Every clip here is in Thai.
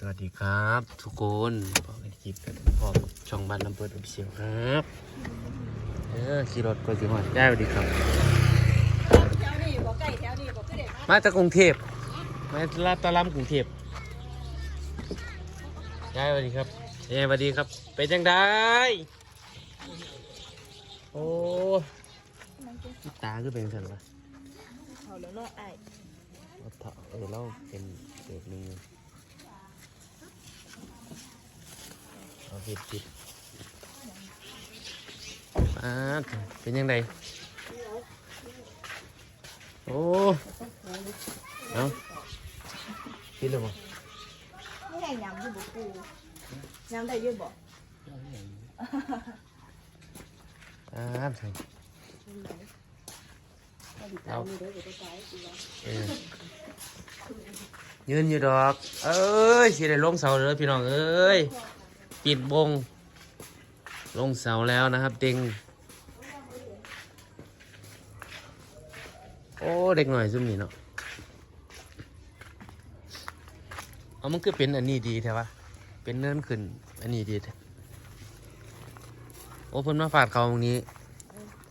สวัสดีครับ ทุกคนพอกันคลิปกันพร้อมช่องบ้านลำเปิดอุปเสียวครับเออขี่รถก็สิหอดได้สวัสดีครับ แถวนี้บอกไก่แถวนี้บอกคือเด็กมาจากกรุงเทพมาลาดตะลำกรุงเทพยายสวัสดีครับยายสวัสดีครับไปจังได้โอ้ตาคือเป็นสันวะเขาแล้วเนาะไอ้เอาเถอะเออเราเป็นเด็กนึง เอาผิดผิดอ่าเป็นยังไงโอ้เอาผิดหรือเปล่าไม่ได้ยำอยู่บ่ปูยำได้อยู่บ่อ่าใช่เอาเออยืนอยู่ดอก เอ้ยสิได้ลงเสาเลยพี่น้องเอ้ย ปิดวงลงเสาแล้วนะครับเต็งโอ้เด็กหน่อยซุ่มนี่เนาะเอามันคือเป็นอันนี้ดีแท้วะเป็นเนินขึ้น อันนี้ดีแท้โอ้เพิ่นมาฝาดเขาตรงนี้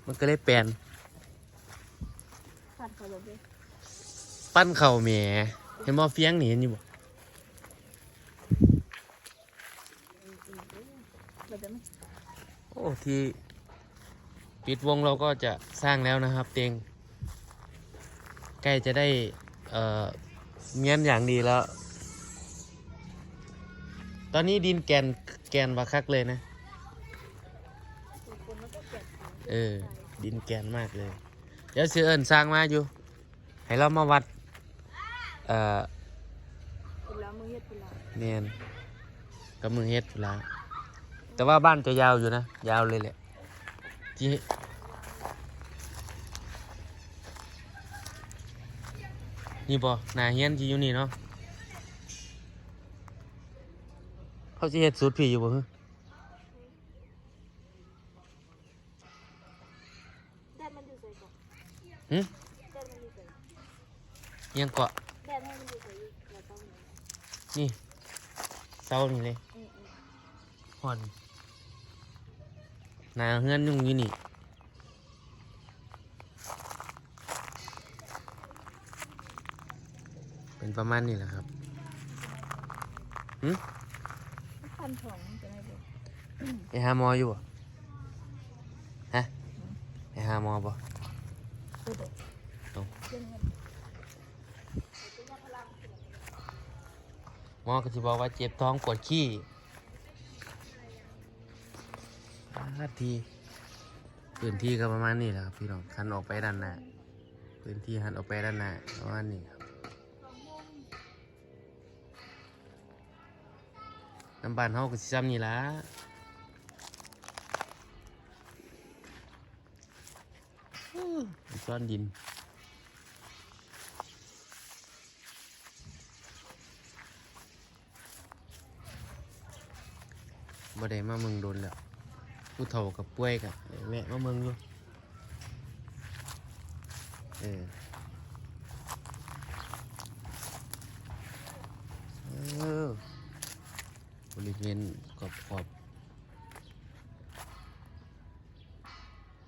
มันก็เลยแปลนผัดเขาบ่เด้ปั้นเข่าแหมเห็นบ่เฟียงนี่เห็นอยู่บ่ แบบนั้นโอ้ที่ปิดวงเราก็จะสร้างแล้วนะครับเต็งใกล้จะได้เอ่อเมียนอย่างดีแล้ว ตอนนี้ดินแกนแกนบาคักเลยนะคนมันก็เก็บเออ ดินแกนมากเลย เดี๋ยวเสือเอิญสร้างมาอยู่ ให้เรามาวัด เอ่อเป็นแล้วมือเฮ็ดเป็นแล้วเนียนกับมือเฮ็ดพุ่นละ แต่ว่าบ้านจะยาวอยู่นะ ยาวเลยแหละที่นี่บ่หนาเฮียนที่อยู่นี่เนาะเขาสิเฮ็ดสูตรพี่อยู่บ่ฮึแดดมันอยู่ใส่ก่อนหึแดดมันอยู่ใส่ยังเกาะแดดให้มันอยู่ใส่เราต้องนี่เสานี่เลยอืมอืมห่อนห นาเฮือนยุ่งอยู่นี่เป็นประมาณนี้แหละครับหึพันของจะได้บ่ไปหาหมออยู่บ่ฮะไปหาหมอบ่ปูเด้เอาเรื่องเงินหมอก็สิบอกว่าเจ็บท้องปวดขี้ ทีพื้นที่ก็ประมาณนี้แหละครับพี่น้องคันออกไปด้านหน้าพื้นที่หันออกไปด้านหน้าประมาณนี้ครับน้ำบานเฮาก็สิซ้ำนี่ล่ะอื้อซ่อนดินบ่ได้มาเมืองโดนแล้ว ผู้เฒ่ากับป่วยกับแวะมาเมืองอยู่เออเออบริเวณขอบขอบ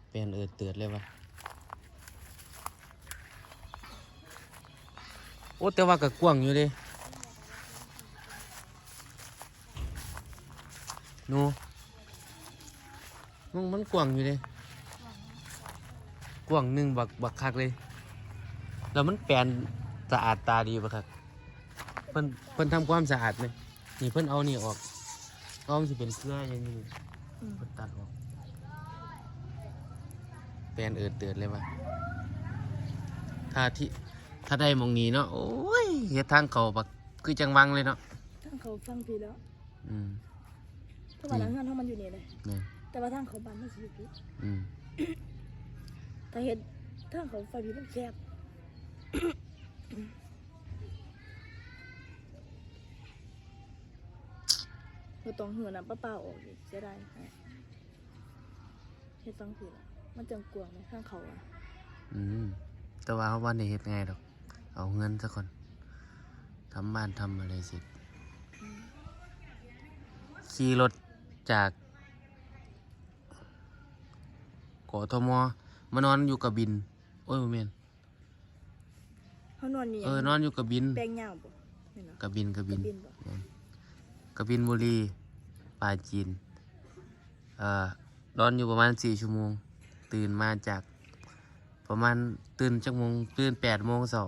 เป็นเอิดเตือดเลยวะโอ้แต่ว่าก็กว้างอยู่เดิหนู มันมันกว้างอยู่เดิกว้างหนึ่งบักบักคักเลย แล้วมันแปลนสะอาดตาดีบักคักเพิ่นเพิ่นทำความสะอาดเลยนี่เพิ่นเอานี่ออกก็มันสิเป็นเครืออย่างนี้อืมเพิ่นตัดออกแปลนเอิดเตือดเลยว่ะถ้าที่ถ้าได้หมองนี้เนาะโอ้ยเฮ็ดทางเขาบักคือจังวังเลยเนาะทางเขาฟังพี่แล้ว อืมเพราะว่าหลังงานเฮามันอยู่นี่เลยนี่น แต่ว่าทางเขาบ้านมันสิอยู่พี่อืมถ้าเห็นทางเขาไฟพี่มันแคบเราต้องเหือน้ำเปล่าๆออกอีกจะได้ค่ะเฮ็ดฟังผิดอะมันจังกลัวไหมข้างเขาอะอืมแต่ว่าเขาบ้านได้เฮ็ดไงายดอก เอาเงินซะก่อนทำบ้านทำอะไรเสร็จอืมขี่รถจาก กทมมานอนอยู่กับบิน โอ้ยบ่แม่นเขานอนอยู่หเอยังอนอนอยู่กับบิน แปลงยาวบ่นี่นะกับบินกับบินบินบ่กบินบุรีปราจีนเอ่อนอนอยู่ประมาณสี่ชั่วโมง ตื่นมาจาก ประมาณตื่นจักโมงตื่นแปดโมงเช้า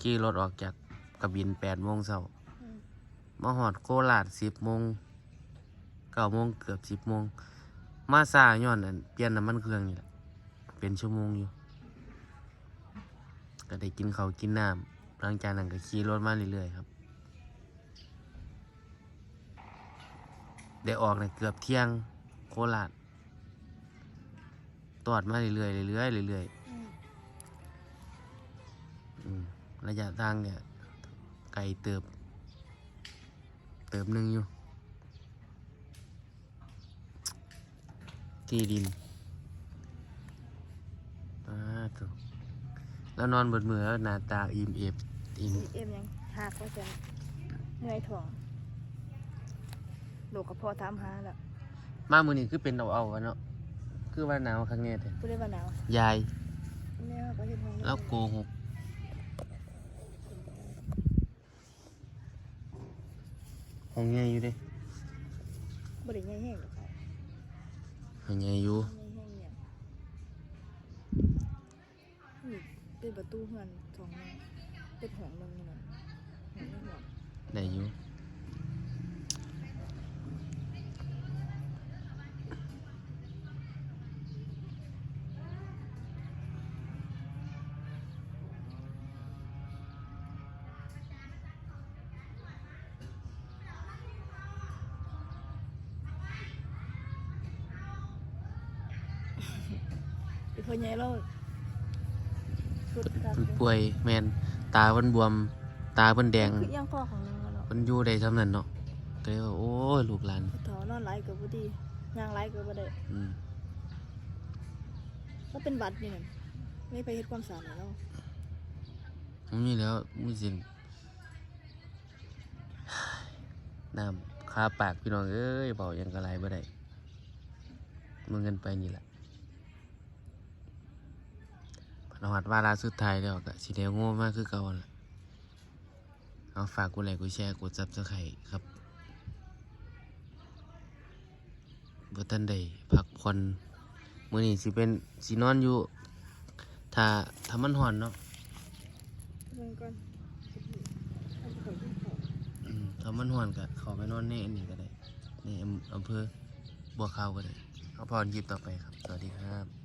ขี่รถออกจากกบินแปดโมงเช้าอืมมาหอดโคราชสิบโมงเก้าโมงเกือบสิบโมง มาซาย้อนอันเปลี่ยนน้ำมันเครื่องนี่แหละเป็นชั่วโมงอยู่ ก็ได้กินเขากินน้ำหลังจากนั้นก็ขี่รถมาเรื่อยๆครับได้ออกในยเกือบเที่ยงโคราชตอดมาเรื่อยๆเรื่อยๆเรื่อยๆระยะทางเนี่ยไกลเติบ เติบหนึ่งอยู่ ที่ดินอ่าถูกแล้วนอนบนมือแล้วหน้าตาอิ่มเอฟอิ่มเอ็มยังหักว่าจังเหนื่อยท้องลูกก็พอถามหาแล้วมามือนี้คือเป็นเอาเอาๆวะเนาะคือว่าหนาวครั้งนี้แต่ผู้ได้ว่าหนาวยาย แม่ว่าก็เฮ็ดห้องแล้วโกหกห้องใหญ่อยู่เดิบ่ได้ใหญ่แห้งหรอก ยังไงอยู่เป็นประตูเฮือนสองนึงเป็นห้องนึงนะห้องนึงหรอกได้อยู่ อีพ่อใหญ่เราสุดครับมันป่วยแมนตาเพิ่นบวม ตาเพิ่นแดงคือยังพ่อของนึงแล้วเนาะเพิ่นอยู่ได้ทำนั้นเนาะก็เลยว่าโอ้ยลูกหลานเถานอนหลายก็บ่ดีย่างหลายก็บ่ได้อืมก็เป็นบัตรนี่นั่นไม่ไปเฮ็ดความสะอาดให้เรามันมีแล้วมีสินน้ำคาปากพี่น้องเอ้ยเบาหยังกระไรบ่ได้มึงเงินไปนี่แหละพ นวัดวาระสุดท้ายแล้วก็สิเดียวโง่มากคือเก่าหั่นล่ะเอาฝากกูไลค์กูแชร์กูซับสไครต์ครับบ่ทันได้พักผ่อนมื้อนี้สิเป็นสินอนอยู่ ถ้าถ้ามันฮ้อนเนาะเบิ่งก่อนเอาไปกินข้าวอืมถ้ามันห่วนก็เขาไปนอนในอันนี้ก็ได้ในอำอำเภอบัวขาวก็ได้เอาพรคลิปต่อไปครับ สวัสดีครับ